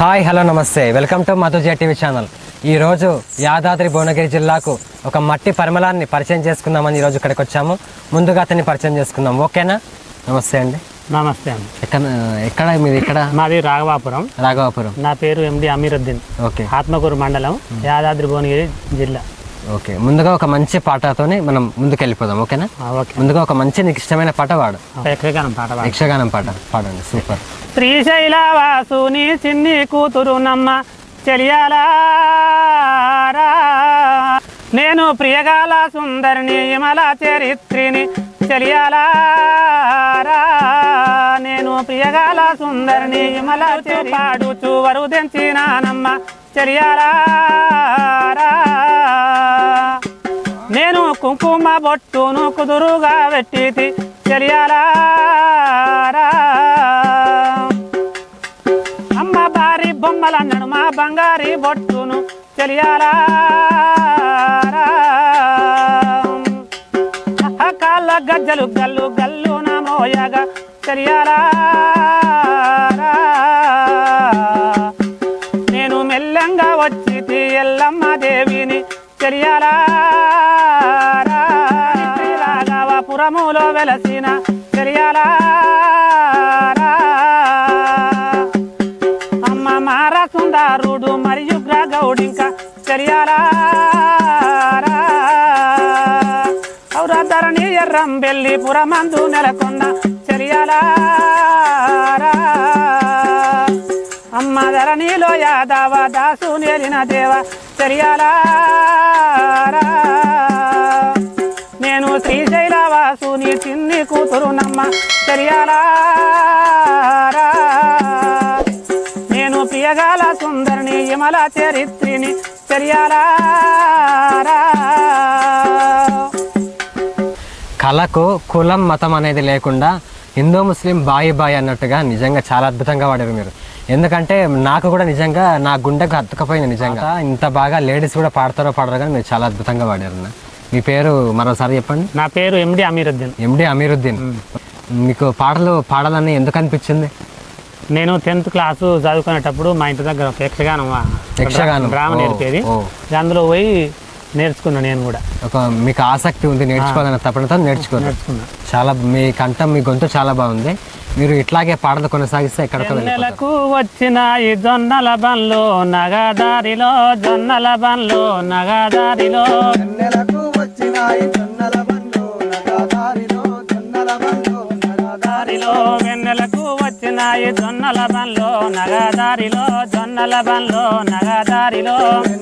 Hi hello నమస్తే. Welcome to Madhuja TV channel. ఈ రోజు యాదాద్రి భువనగిరి జిల్లాకు ఒక మట్టి పరిమళాన్ని పరిచయం చేసుకుందామని ఈరోజు ఇక్కడికి వచ్చాము. ముందుగా అతన్ని పరిచయం చేసుకుందాం. ఓకేనా? నమస్తే అండి. నమస్తే అండి. ఎక్కడ ఎక్కడ మీది ఇక్కడ? మాది రాఘవాపురం. రాఘవాపురం. నా పేరు ఎండి అమీరుద్దీన్. ఓకే. ఆత్మకూరు మండలం యాదాద్రి భువనగిరి జిల్లా. ఓకే. ముందుగా ఒక మంచి పాటతోని మనం ముందుకు వెళ్ళిపోదాం ఓకేనా ఓకే. ముందుగా ఒక మంచి నీకు ఇష్టమైన పాట పాడు. యక్షగానం పాట పాడు. యక్షగానం పాట పాడండి సూపర్. శ్రీశైల వాసుని చిన్ని కూతురు నమ్మ చెలియాలా నేను ప్రియగాల సుందరిని ఇమల చరిత్రిని చెలియాలా నేను ప్రియగాల సుందరిని ఇమల పాడుచు వరుదెంచినానమ్మ చెలియాలా నేను కుంకుమ బొట్టును కుదురుగా పెట్టి తెలియాలా? అమ్మ బారి బొమ్మలన్నాడు మా బంగారి బొట్టును తెలియాలా? కాళ్ళ గజ్జలు గల్లు గల్లు నా మోయగా చెలియాలా నేను మెల్లంగా వచ్చి ఎల్లమ్మ దేవిని తెలియాలా? పురములో వెలసిన చెలియాలా అమ్మ మార సుందారుడు మరియు గ్రగౌడింక చెరియాలా ఔరధరణి ఎర్రం వెళ్ళి పురమందు నెలకొన్న చెరియాలా అమ్మ ధరణిలో యాదవ దాసు నేలిన దేవ చెరియాలా నేను శ్రీశైల వాసుని చిన్ని కూతురు నమ్మ చెరియాలా నేను ప్రియగాల సుందరిని యమల చరిత్రిని చెరియాలా కళకు కులం మతం అనేది లేకుండా హిందూ ముస్లిం బాయి బాయి అన్నట్టుగా నిజంగా చాలా అద్భుతంగా వాడారు మీరు. ఎందుకంటే నాకు కూడా నిజంగా నా గుండెకు హత్తుకపోయింది నిజంగా. ఇంత బాగా లేడీస్ కూడా పాడతారో పాడరో కానీ మీరు చాలా అద్భుతంగా పాడారు అన్న మీ పేరు మరోసారి చెప్పండి. నా పేరు ఎండి అమీరుద్దీన్. ఎండి అమీరుద్దీన్. మీకు పాటలు పాడాలని ఎందుకు అనిపించింది? నేను టెన్త్ క్లాసు చదువుకునేటప్పుడు మా ఇంటి దగ్గర ఒక యక్షగానం యక్షగానం. డ్రామా నేర్పేది. అందులో పోయి నేర్చుకున్నా నేను కూడా. ఒక మీకు ఆసక్తి ఉంది నేర్చుకోవాలన్న తపనతో నేర్చుకున్నా. చాలా మీ కంఠం మీ గొంతు చాలా బాగుంది. మీరు ఇట్లాగే పాటలు కొనసాగిస్తే ఎక్కడికో వచ్చిన ఈ జొన్నల బండ్లు నగదారిలో జొన్నల బండ్లు నగదారిలో. వచ్చినాయి జొన్నల బండ్లు జొన్నల బండ్లు నగదారిలో దారిలో వెన్నెలకు వచ్చిన ఈ జొన్నల బండ్లు నగదారిలో జొన్నల బండ్లు నగదారిలో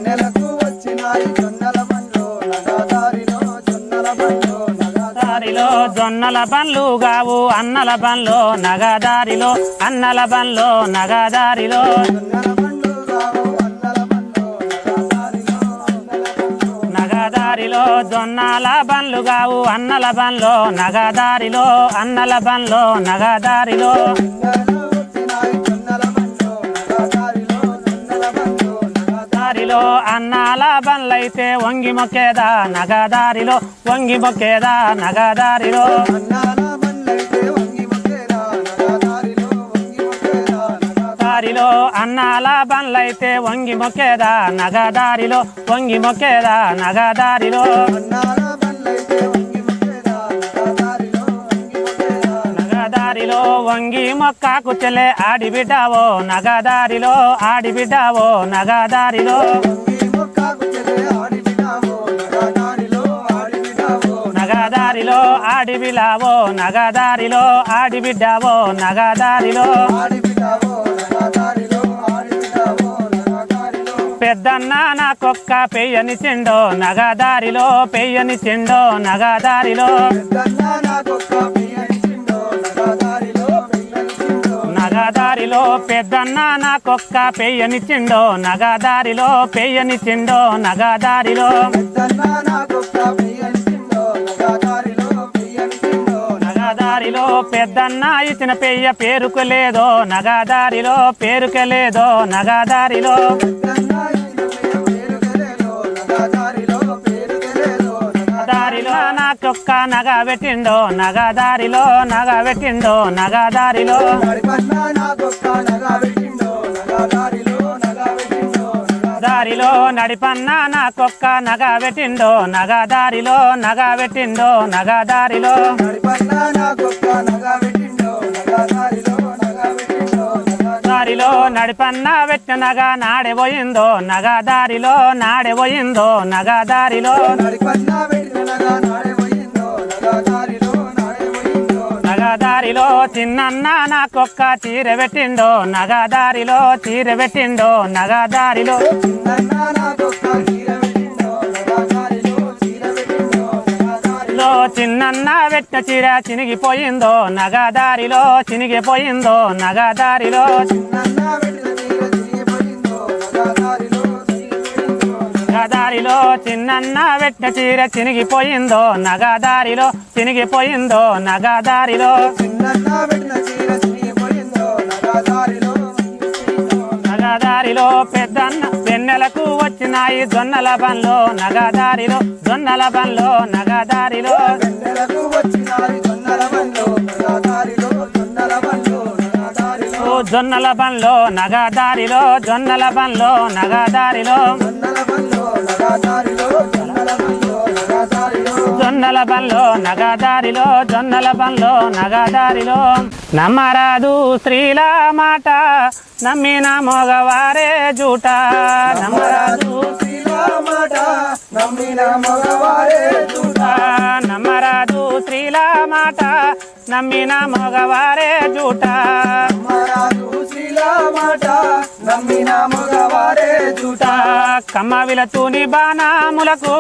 నెలకు వచ్చినాయి జొన్నల బండ్లు నగదారిలో జొన్నల బండ్లు నగదారిలో దారిలో జొన్నల బండ్లు గావు అన్నల బండ్లు నగదారిలో అన్నల బండ్లు నగదారిలో జొన్నల నగదారిలో జొన్నాల బండ్లు గావు అన్నల బండ్లు నగదారిలో అన్నల బండ్లు నగదారిలో. నగదారిలో దారిలో అన్నాల బండ్లైతే వంగి మొక్కేదా నగదారిలో వంగి మొక్కేదా నగదారిలో. అన్నాల దారిలో అన్నాల బండ్లైతే వంగి మొక్కేదా? నగదారిలో వంగి మొక్కేదా? నగదారిలో. నగదారిలో వంగి మొక్కకు చెల్లె ఆడిబిడ్డావో? నగదారిలో ఆడిబిడ్డావో? నగదారిలో. నగదారిలో ఆడిబిడావో నగదారిలో ఆడిబిలావో నగదారిలో ఆడిబిడ్డావో? నగదారిలో. ఆడిబిడావో పెద్దన్న నాకొక్క పెయ్యని చిండో నగదారిలో పెయ్యని చిండో నగదారిలో. నగదారిలో పియ్యనిచ్చిండో పెద్దన్న నాకొక్క పెయ్యని చిండో నగదారిలో పెయ్యని చిండో నగదారిలో. నగదారిలో పెద్దన్న ఇచ్చిన పెయ్య పేరుకు లేదో నగదారిలో పేరుకు లేదో నగదారిలో. నాకొక్క నగ పెట్టిండో నగదారిలో నగ పెట్టిండో నగదారిలో నడిపన్న నగ పెట్టిండో నగదారిలో నగదారిలో నడిపన్న నాకొక్క నగ పెట్టిండో నగదారిలో నగ పెట్టిండో నగదారిలో నడిపన్నా నాకొక్క నగ పెట్టిండో నగ దారిలో నగ పెట్టిండో నగ దారిలో. నడిపన్న నాడే నాడే నడిపన్నా పెట్టిన నగ నాడే పోయిందో నగ దారిలో నాడే పోయిందో నాకొక్క చీర పెట్టిండో నగదారిలో చీర పెట్టిండో నగదారిలో చిన్నన్న నాకొక్క చీర పెట్టిండో నగ దారిలో చీర పెట్టిండో నగ దారిలో లో చిన్నన్న పెట్టిన చీర చినిగిపోయిందో నగదారిలో చినిగిపోయిందో నగదారిలో చిన్నన్న పెట్టిన చీర చిరిగిపోయిందో నగ దారిలో చిరిగిపోయిందో నగదారిలో చిన్నన్న పెట్టిన చీర చినిగిపోయిందో నగదారిలో చినిగిపోయిందో నగదారిలో. నగదారిలో. పెద్దన్న వెన్నెలకు వచ్చినాయి జొన్నల బండ్లో నగదారిలో జొన్నల బండ్లో నగదారిలో. జొన్నల బండ్లో నగదారిలో జొన్నల బండ్లో నగదారిలో. జొన్నల బండ్లో జొన్నల బండ్లో నగదారిలో జొన్నల నగదారిలో జొన్నల నగదారిలో. నమ్మరాదు స్త్రీల మాట నమ్మిన మగవారే జూట. నమ్మరాదు నమ్మిన మగవారే నమ్మరాదు స్త్రీల మాట నమ్మిన మగవారే జూట. శ్రీరామట నమ్మిన మగవారే చూడ కమ్మ విలతూని బాణములకు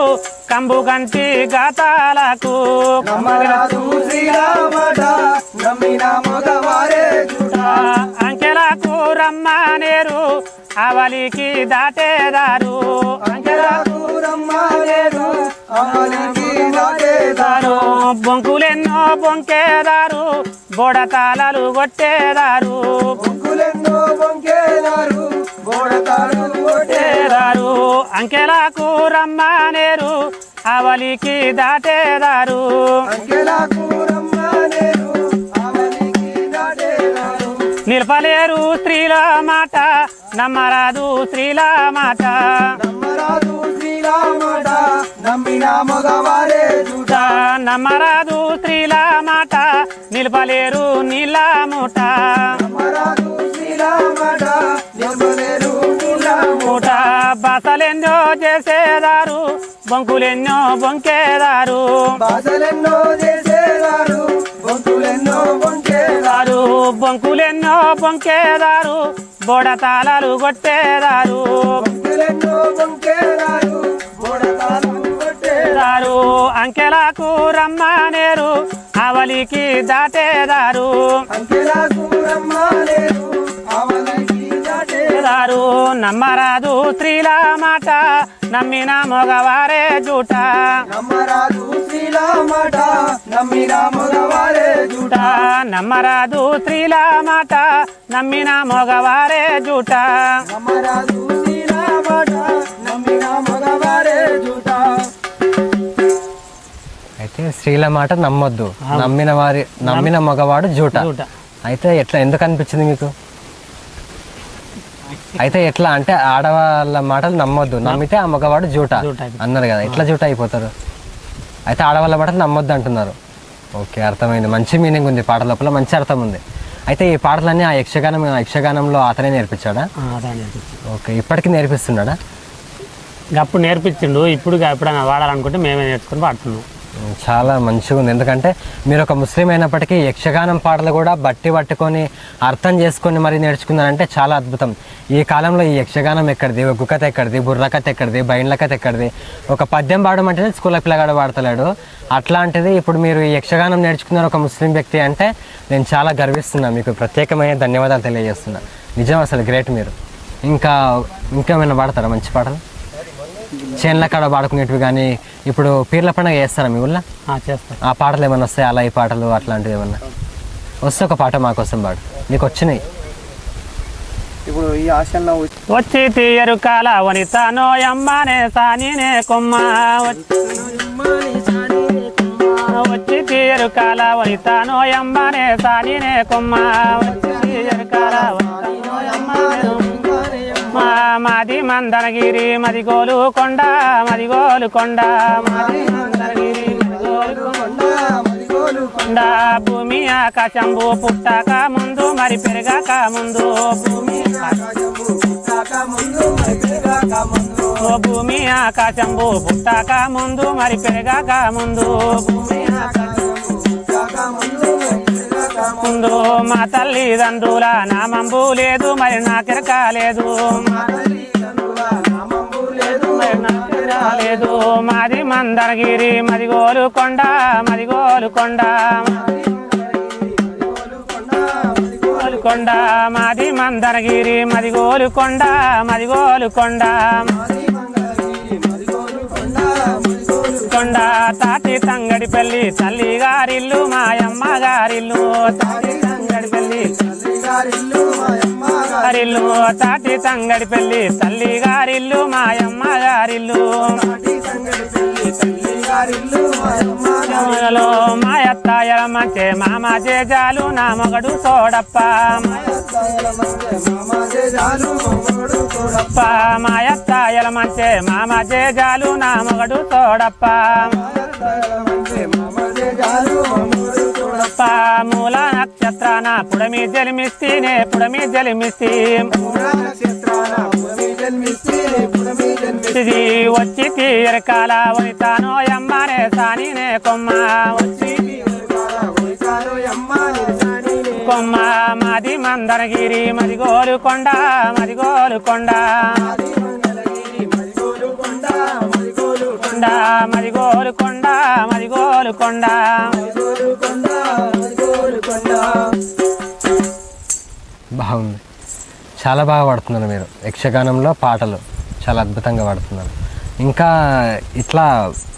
కంబు గంటి గాతాలకు. నమ్మరాదు శ్రీరామట నమ్మిన మగవారే చూడ అంకెలకు రమ్మనేరు అవలికి దాటేదారు. బొంకులెన్నో బొంకేదారు బొడతాళాలు కొట్టేదారు. కొట్టేదారు. అంకెలకు రమ్మనేరు అవలికి దాటేదారు. నిలపలేరు స్త్రీల మాట నమ్మరాదు స్త్రీల మాట నమ్మరాదు శ్రీరామట నమ్మిన మగవారే చూడ నమ్మరాదు స్త్రీల మాట నిలపలేరు నీళ్ళ మూట నమ్మరాదు శ్రీరామట నిర్మలేరు నీలము మూట బసలెన్నో చేసేదారు బొంకులెన్నో బొంకేదారు. బాధలెన్నో చేసేదారు బొంకులెన్నో బొంకేదారు. దారు బొంకులెన్నో బొంకేదారు బొడతాళాలు కొట్టేదారు. బొంకులెన్నో బొంకేదారు దారు అంకెలకు రమ్మనేరు అవలికి దాటేదారు. అంకెలకు నమ్మరాదు స్త్రీల మాట నమ్మిన మగవారే జూట. నమ్మరాదు శ్రీరామట నమ్మిన మగవారే చూడ నమ్మరాదు స్త్రీల మాట నమ్మిన మగవారే జూట. నమ్మరాదు శ్రీరామట నమ్మిన మగవారే చూడ అయితే స్త్రీల మాట నమ్మొద్దు. నమ్మిన వారి నమ్మిన మగవాడు జూట. జూట. అయితే ఎట్లా ఎందుకు అనిపించింది మీకు? అయితే ఎట్లా అంటే ఆడవాళ్ళ మాటలు నమ్మొద్దు. నమ్మితే ఆ మగవాడు జూట. అన్నారు కదా ఎట్లా జూట అయిపోతారు? అయితే ఆడవాళ్ళ మాటలు నమ్మొద్దు అంటున్నారు. ఓకే అర్థమైంది. మంచి మీనింగ్ ఉంది పాట లోపల మంచి అర్థం ఉంది. అయితే ఈ పాటలన్నీ ఆ యక్షగానం ఆ యక్షగానంలో అతనే నేర్పించాడా? ఓకే ఇప్పటికీ నేర్పిస్తున్నాడా? అప్పుడు నేర్పించిండు ఇప్పుడు ఎప్పుడైనా వాడాలనుకుంటే మేమే నేర్చుకుని వాడుతున్నాం ఉమ్, చాలా మంచిగా ఉంది. ఎందుకంటే మీరు ఒక ముస్లిం అయినప్పటికీ యక్షగానం పాటలు కూడా బట్టి పట్టుకొని అర్థం చేసుకొని మరి నేర్చుకున్నారంటే చాలా అద్భుతం. ఈ కాలంలో ఈ యక్షగానం ఎక్కడిది? ఒక గుకత ఎక్కడిది? బుర్రకథ ఎక్కడిది? బైండ్ల కథ ఎక్కడిది? ఒక పద్యం పాడడం అంటేనే స్కూల్లో పిల్లగాడు పాడతలేడు. అట్లాంటిది ఇప్పుడు మీరు ఈ యక్షగానం నేర్చుకున్నారు ఒక ముస్లిం వ్యక్తి అంటే నేను చాలా గర్విస్తున్నాను మీకు. ప్రత్యేకమైన ధన్యవాదాలు తెలియజేస్తున్నాను నిజం అసలు గ్రేట్ మీరు. ఇంకా ఇంకా ఏమైనా పాడతారా? మంచి పాటలు? చేన్ల కాడ పాడుకునేటివి కానీ ఇప్పుడు పీర్ల పండుగ చేస్తారా మీ ఊళ్ళో? ఆ, చేస్తాం. ఆ పాటలు ఏమైనా వస్తాయి? అలా ఈ పాటలు అట్లాంటివి ఏమన్నా? వస్తే ఒక పాట మా కోసం పాడు. నీకు వచ్చినాయి? ఇప్పుడు ఈ ఆశల్లో వచ్చి తీయరు కాల వనితానో అమ్మనే సానినే కొమ్మ. వచ్చి తీయరు కాల వనితానో అమ్మనే సానినే కొమ్మ. వచ్చి తీయరు కాల వనితానో అమ్మనే మాది మందనగిరి మదిగోలు కొండ కొండ మాది మందనగిరి కొండ కొండ భూమి ఆకాశంబు మరి భూమి పుట్టాక ముందు మరి పెరగాక ముందు. ఓ భూమి ఆకాశంబు పుట్టాక ముందు మరి పెరగాక ముందు. భూమి ఆకాశము పుట్టాక ముందు ముందు ముందు మా తల్లిదండ్రుల నామంబు లేదు మరి నాకెరక లేదు. మా తల్లిదండ్రుల నామంబు లేదు లేదు. మాది మందరగిరి మదిగోలు కొండ మదిగోలు కొండ మదిగోలు కొండ మాది మందరగిరి మాది మంగళగిరి మదిగోలు కొండ మదిగోలు కొండ తాటి తంగడి పెళ్ళి తల్లి గారిల్లు మాయమ్మ గారిల్లు తాటి తంగడి పెళ్ళి తల్లి గారిల్లు తాటి తంగడి పెళ్ళి తల్లి గారిల్లు మాయమ్మ గారిల్లు మాయత్తాయల మంచే మామ జేజాలు నా మొగడు సోడప్ప మాయత్తాయల మంచే మామ జేజాలు నా మొగడు సోడప్ప మూల నక్షత్రాన పుడమి పుడమి జలిమిస్తీ పుడమి జన్మిస్తే ఇది వచ్చి తీరకాల వనితానో ఎమ్మనే సానినే కొమ్మ. వచ్చి కొమ్మ మాది మందరగిరి మదిగోలు కొండ మదిగోలు కొండ కొండ మదిగోలు కొండ మదిగోలు కొండ మదిగోలు కొండ మదిగోలు కొండ మదిగోలు కొండ బాగుంది. చాలా బాగా పాడుతున్నారు మీరు. యక్షగానంలో పాటలు చాలా అద్భుతంగా పాడుతున్నారు. ఇంకా ఇట్లా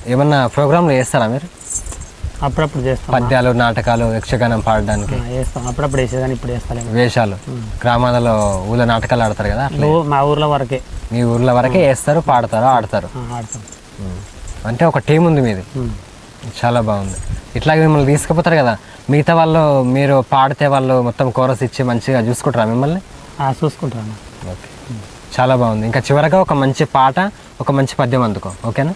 ఏమన్నా ప్రోగ్రాంలు చేస్తారా మీరు? అప్పుడప్పుడు చేస్తాం పద్యాలు నాటకాలు యక్షగానం పాడడానికి? ఆ, చేస్తాం. అప్పుడప్పుడు వేసేది కానీ ఇప్పుడు వేస్తాలేము వేషాలు? గ్రామాలలో ఊళ్ళో నాటకాలు ఆడతారు కదా అట్లా? మా ఊర్లో వరకే. మీ ఊర్లో వరకే వేస్తారు పాడతారు ఆడతారు. ఆ, ఆడతాం. అంటే ఒక టీం ఉంది మీది. చాలా బాగుంది. ఇట్లాగే మిమ్మల్ని తీసుకుపోతారు కదా మిగతా వాళ్ళు మీరు పాడితే వాళ్ళు మొత్తం కోరస్ ఇచ్చి మంచిగా చూసుకుంటారా మిమ్మల్ని? చూసుకుంటాను ఓకే. చాలా బాగుంది. ఇంకా చివరగా ఒక మంచి పాట ఒక మంచి పద్యం అందుకో. ఓకేనా?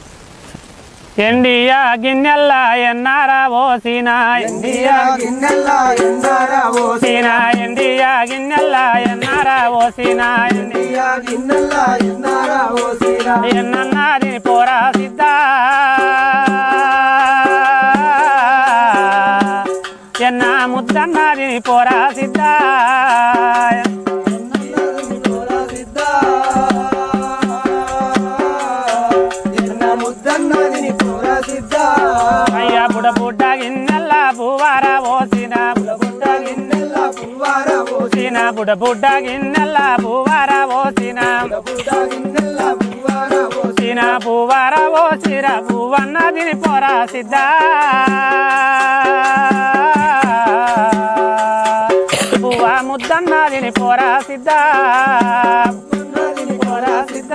ఎండియా గిన్నెల్లా ఎన్నారా ఓసినా ఇండియా గిన్నెల్లా ఓ ఓసినా ఎండియా గిన్నెల్లా ఎన్నారా ఓసినా ఇండియా గిన్నెల్లా ఎందారా ఓ సీరా ఎన్నన్నాది పోరా సిద్ధా. ఎన్న ముద్దన్నది పోరా సిద్ధా. బుడ్డ గిన్నెల పువ్వార పోసిన. పోసిన గిన్నెల్లా పోసిర పువ్వన్న ఓసిన పువ్వార ఓసిర పోరా సిద్ధా. పువ్వ ముద్దన్న పోరా సిద్ధా ముద్దన్నదిని పోరా సిద్ధ.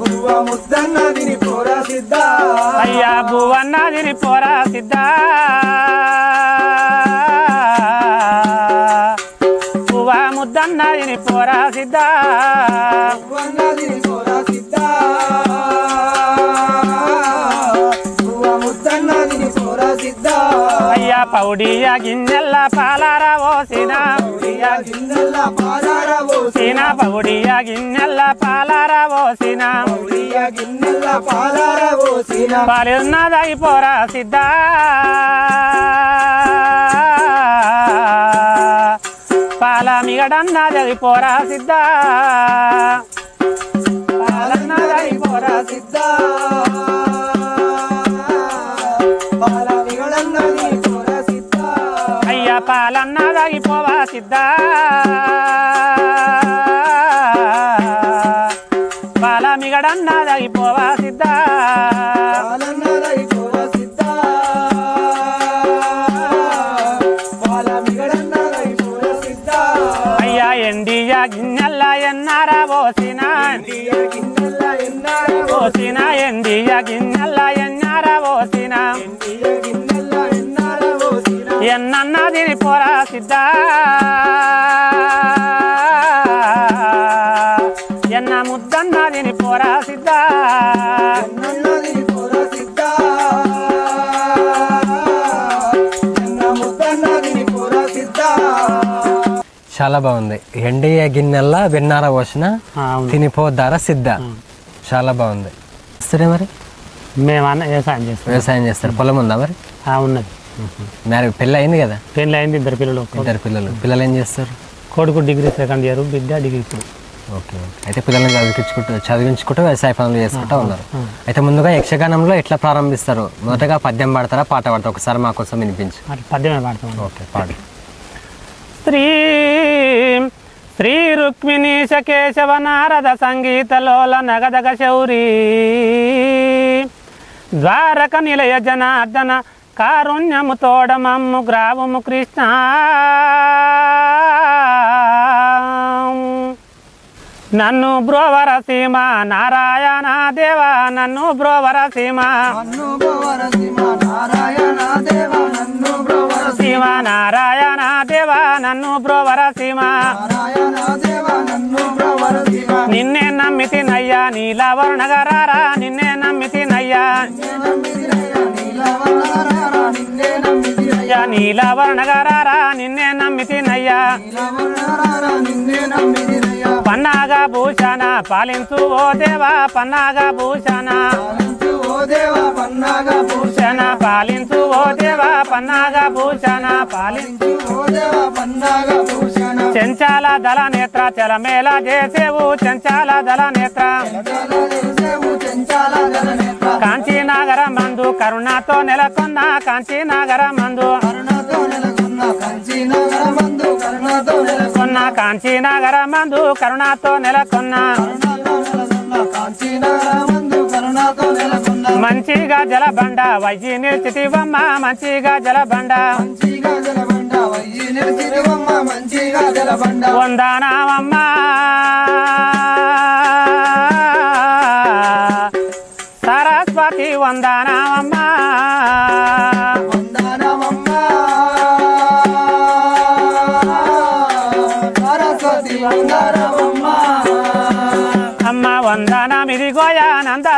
బువ్వ ముద్దన్నదిని పోరా సిద్ధ అయ్యా పువ్వన్నది పోరా సిద్ధా. పోరా సిద్ధా పోరా సిద్ధా అయ్యా పౌడియా గిన్నెల్ల పాలార ఓసిన. ఇయా గిన్నెల్లా పాదారా ఓ సీన పౌడియా గిన్నెల్ల పాలార ఓసిన. పాలున్నదై పోరా సిద్ధా పాల మిగడన్నదై పోరా సిద్ధ. పాలన్నది పోరా సిద్ధ. పాల పోరా అయ్యా పాలన్నదై పోవా సిద్ధా. ఎన్న చాలా బాగుంది. ఎండియ గిన్నెల్లా విన్నార తినిపో తినిపోద్దార సిద్ధ చాలా బాగుంది. సరే మరి? మేము అన్న వ్యవసాయం చేస్తాం. వ్యవసాయం చేస్తారు. పొలం ఉందా మరి? ఉన్నది. మరి పెళ్ళి అయింది కదా? పెళ్ళి అయింది ఇద్దరు పిల్లలు. ఇద్దరు పిల్లలు. పిల్లలు ఏం చేస్తారు? కొడుకు డిగ్రీ సెకండ్ ఇయర్ బిడ్డ డిగ్రీ ఇప్పుడు ఓకే ఓకే. అయితే పిల్లల్ని చదివించుకుంటూ చదివించుకుంటూ వ్యవసాయ పనులు చేసుకుంటూ ఉన్నారు. అయితే ముందుగా యక్షగానంలో ఎట్లా ప్రారంభిస్తారు? మొదటగా పద్యం పాడతారా పాట పాడతారా? ఒకసారి మా కోసం వినిపించు. పద్యమే పాడతాం ఓకే పాడు. శ్రీ శ్రీ రుక్మిణీశ కేశవ నారద సంగీతలోల నగదగ శౌరీ. ద్వారక నిలయ జనార్దన కారుణ్యము తోడమమ్ము గ్రావము కృష్ణ. నన్ను బ్రోవర సీమ నారాయణ దేవా నన్ను బ్రోవర సీమ నన్ను బ్రోవర సీమ నారాయణ దేవా నన్ను బ్రోవర సీమ నన్ను బ్రోవర శివ నిన్నే నమ్మితి నయ్యా నీలవర్ణగరారా నిన్నే నమ్మితి నయ్యా నీలవర్ణరారా నిన్నే నమ్మితిరయ్యా పన్నాగా భూషణ పాలించు ఓ దేవా పన్నాగా భూషణ. భూషణ పాలించు ఓ దేవా పన్నాగా భూషణ పాలించు పూజించు చెంచాల దళ నేత్ర చలమేళ చేసేవు చెంచాల దళ నేత్ర కాంచీ మందు కరుణతో నెలకొన్న కాంచీ నాగర మందు కరుణతో నెలకొన్న కొన్న కాంచీ నగర మందు కరుణతో నెలకొన్న మంచిగా జలబండ వైజి నిలిచితివమ్మ మంచిగా జలబండ. వయ్యి మంచిగా జలబండ వందనామమ్మ. అమ్మ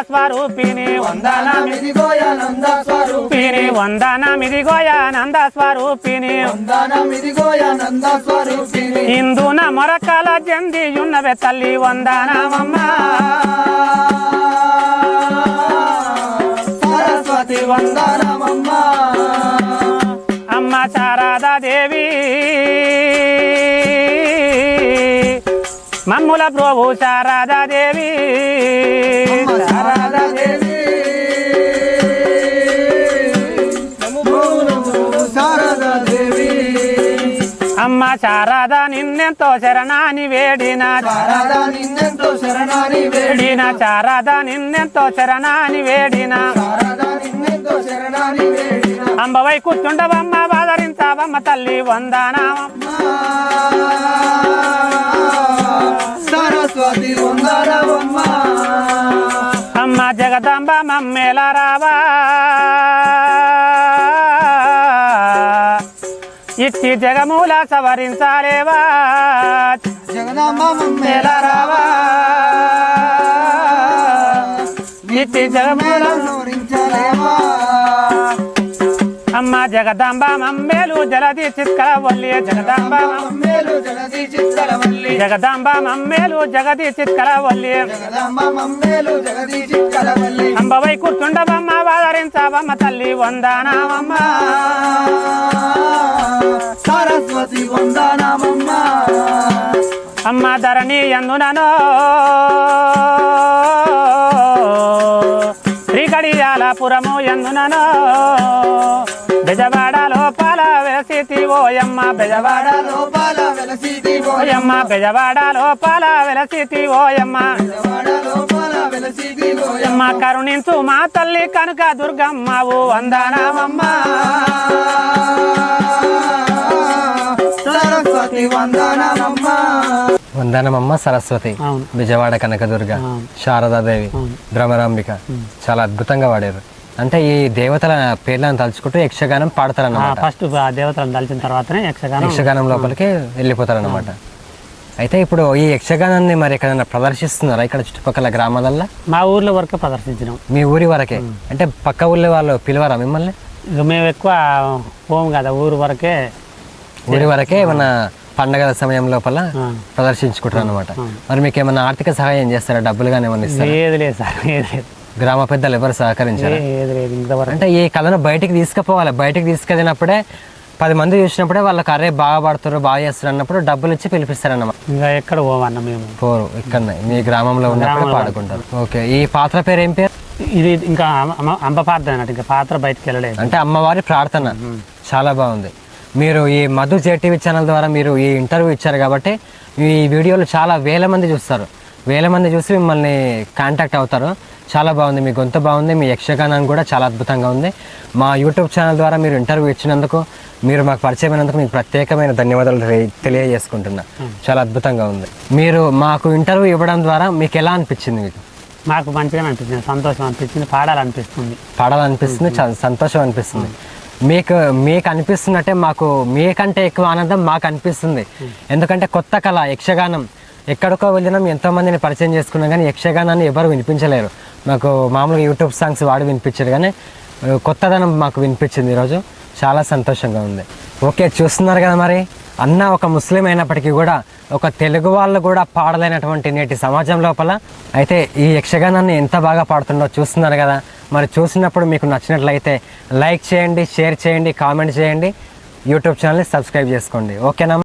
స్వరూపిణి వందనమిది స్వరూపి స్వరూపిణి స్వరూపిణి వందనమిదిగోయానంద స్వరూపిణి ఇందున మొరకాల జంది ఉన్నవే తల్లి వందనమమ్మ. వందనమమ్మ. అమ్మ శారదా దేవి మమ్ముల ప్రభు శారదా దేవి శారదా దేవి శారదా దేవి అమ్మ శారదా నిన్నెంతో శరణాని వేడిన. శారదా నిన్నెంతో శరణాని వేడి వేడిన. శారదా నిన్నెంతో శరణాని వేడిన. శారదా నిన్నెంతో శరణాని వేడిన అంబవై కూర్చుండవమ్మ బాదరించావమ్మ తల్లి వందనామమ్మ సరస్వతి వందనమమ్మ అమ్మ జగదంబ మమ్మేల రావా. ఇచ్చి జగమూల సవరించాలేవా. జగదాంబ మమ్మేల మేల రావా. ఇచ్చి జగమూల నూరించలేవా అమ్మ జగదంబ మమ్మేలు జలది చిత్కల వల్లి జగదంబ మమ్- మమ్మేలు జగది చిత్తలవల్లి జగదంబ మమ్మేలు జగది చిత్కల వల్లి జగదాంబ మమ్మేలు జగది చిత్తలవల్లి అంబవై కూర్చుండవమ్మ వాదరించావమ్మ తల్లి వందనామమ్మ. సరస్వతి వందనమమ్మ. అమ్మ ధరణి ఎందునను. శ్రీకడియాలపురము ఎందునను. బెజవాడ లోపల వెలసితి ఓయమ్మ బెజవాడ వాడ లోపల వెలసిది ఓయమ్మ బెజవాడ లోపల వెలసితి ఓయమ్మ అమ్మ కరుణించు మా తల్లి కనుక వందనామమ్మ సరస్వతి వందనమమ్మ వందనమమ్మ సరస్వతి. విజయవాడ కనకదుర్గ. శారదాదేవి. భ్రమరాంబిక చాలా అద్భుతంగా వాడారు అంటే ఈ దేవతల పేర్లను తలుచుకుంటూ యక్షగానం పాడతారన్నమాట. ఫస్ట్ ఆ దేవతలను దలిచిన తర్వాతనే యక్షగానం యక్షగానం లోపలికి వెళ్ళిపోతారన్నమాట. అయితే ఇప్పుడు ఈ యక్షగానాన్ని మరి ఎక్కడైనా ప్రదర్శిస్తున్నారా? ఇక్కడ చుట్టుపక్కల గ్రామాలల్లో? మా ఊర్లో వరకు ప్రదర్శించినాం. మీ ఊరి వరకే? అంటే పక్క ఊళ్ళో వాళ్ళు పిలవరా మిమ్మల్ని? ఇక మేము ఎక్కువ పోము కదా ఊరు వరకే. ఊరి వరకే ఏమన్నా పండగల సమయం లోపల. ప్రదర్శించుకుంటారు అనమాట మరి మీకు ఏమైనా ఆర్థిక సహాయం చేస్తారా? డబ్బులు కానీ ఏమైనా ఇస్తారా? ఏది లేదు సార్ ఏది లేదు. గ్రామ పెద్దలు ఎవరు సహకరించారు. ఏ- ఏది లేదు ఇంతవరకు. అంటే ఈ కళను బయటికి తీసుకుపోవాలి. బయటికి తీసుకెళ్ళినప్పుడే పది మంది చూసినప్పుడే వాళ్ళకి అరే బాగా పడుతారు బాగా చేస్తారు అన్నప్పుడు డబ్బులు ఇచ్చి పిలిపిస్తారన్నమాట. ఇంకా ఎక్కడ పోవన్న మేము? పోరు ఇక్కడనే. మీ గ్రామంలో ఉన్నప్పుడు పాడుకుంటారు. ఓకే ఈ పాత్ర పేరు ఏం పేరు? ఇది ఇంకా అమ్మ అంబ పాత్ర అన్నట్టు ఇంకా పాత్ర బయటికి వెళ్ళలేదు. అంటే అమ్మవారి ప్రార్థన. చాలా బాగుంది. మీరు ఈ మధు జేటీవీ ఛానల్ ద్వారా మీరు ఈ ఇంటర్వ్యూ ఇచ్చారు కాబట్టి ఈ వీడియోలు చాలా వేల మంది చూస్తారు. వేల మంది చూసి మిమ్మల్ని కాంటాక్ట్ అవుతారు. చాలా బాగుంది మీ గొంతు బాగుంది మీ యక్షగానం కూడా చాలా అద్భుతంగా ఉంది. మా యూట్యూబ్ ఛానల్ ద్వారా మీరు ఇంటర్వ్యూ ఇచ్చినందుకు మీరు మాకు పరిచయం అయినందుకు మీకు ప్రత్యేకమైన ధన్యవాదాలు తెలియజేసుకుంటున్నా. చాలా అద్భుతంగా ఉంది. మీరు మాకు ఇంటర్వ్యూ ఇవ్వడం ద్వారా మీకు ఎలా అనిపించింది మీకు? మాకు మంచిగా అనిపించింది సంతోషం అనిపించింది పాడాలనిపిస్తుంది. పాడాలనిపిస్తుంది చాలా సంతోషం అనిపిస్తుంది. మీకు మీకు అనిపిస్తున్నట్టే మాకు మీకంటే ఎక్కువ ఆనందం మాకు అనిపిస్తుంది. ఎందుకంటే కొత్త కళ యక్షగానం ఎక్కడికో వెళ్ళినాం ఎంతోమందిని పరిచయం చేసుకున్నాం కానీ యక్షగానాన్ని ఎవరు వినిపించలేరు. మాకు మామూలుగా యూట్యూబ్ సాంగ్స్ వాడి వినిపించారు కానీ కొత్తదనం మాకు వినిపించింది ఈరోజు. చాలా సంతోషంగా ఉంది. ఓకే చూస్తున్నారు కదా మరి? అన్న ఒక ముస్లిం అయినప్పటికీ కూడా ఒక తెలుగు వాళ్ళు కూడా పాడలేనటువంటి నేటి సమాజం లోపల అయితే ఈ యక్షగానాన్ని ఎంత బాగా పాడుతుండో చూస్తున్నారు కదా. మరి చూసినప్పుడు మీకు నచ్చినట్లయితే లైక్ చేయండి షేర్ చేయండి కామెంట్ చేయండి. యూట్యూబ్ ఛానల్ని సబ్స్క్రైబ్ చేసుకోండి. ఓకేనా